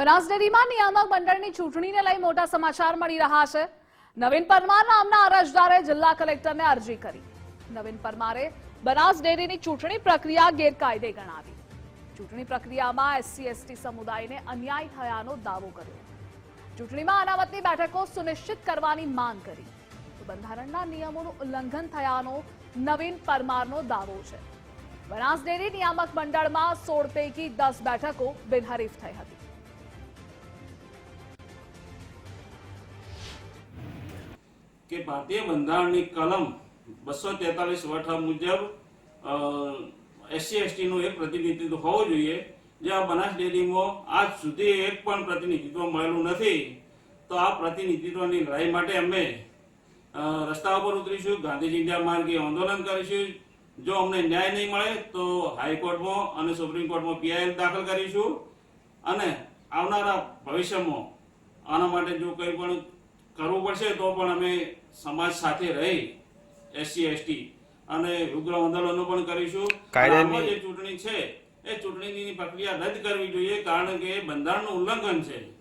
બનાસ ડેરીમાં નિયામક મંડળની ચૂંટણીને લઈ મોટા સમાચાર મળી રહ્યા છે. નવીન પરમાર નામના અરજદારે જિલ્લા કલેક્ટરને અરજી કરી. નવીન પરમારે બનાસ ડેરીની ચૂંટણી પ્રક્રિયા ગેરકાયદે ગણાવી. ચૂંટણી પ્રક્રિયામાં એસસી, એસટી સમુદાયને અન્યાય થયાનો દાવો કર્યો. ચૂંટણીમાં અનામતની બેઠકો સુનિશ્ચિત કરવાની માંગ કરી. બંધારણના નિયમોનું ઉલ્લંઘન થયાનો નવીન પરમારનો દાવો છે. બનાસ ડેરી નિયામક મંડળમાં સોળ પૈકી દસ બેઠકો બિનહરીફ થઈ હતી. કે ભારતીય બંધારણની કલમ બસો તેતાલીસ વઠ મુજબ એસસી એસટીનું એક પ્રતિનિધિત્વ હોવું જોઈએ. જે આ બનાસ ડેરીમાં આજ સુધી એક પણ પ્રતિનિધિત્વ મળેલું નથી. તો આ પ્રતિનિધિત્વની લડાઈ માટે અમે રસ્તા ઉપર ઉતરીશું, ગાંધીજી ઇન્ડિયા માર્ગે આંદોલન કરીશું. જો અમને ન્યાય નહીં મળે, તો હાઈકોર્ટમાં અને સુપ્રીમ કોર્ટમાં પીઆઈએલ દાખલ કરીશું. અને આવનારા ભવિષ્યમાં આના માટે જો કંઈ પણ કરવું પડશે તો પણ અમે સમાજ સાથે રહી એસસી એસટી અને ઉગ્ર આંદોલનો પણ કરીશું. કાયદાની- જે ચૂંટણી છે એ ચૂંટણીની પ્રક્રિયા રદ કરવી જોઈએ કારણ કે બંધારણનું ઉલ્લંઘન છે.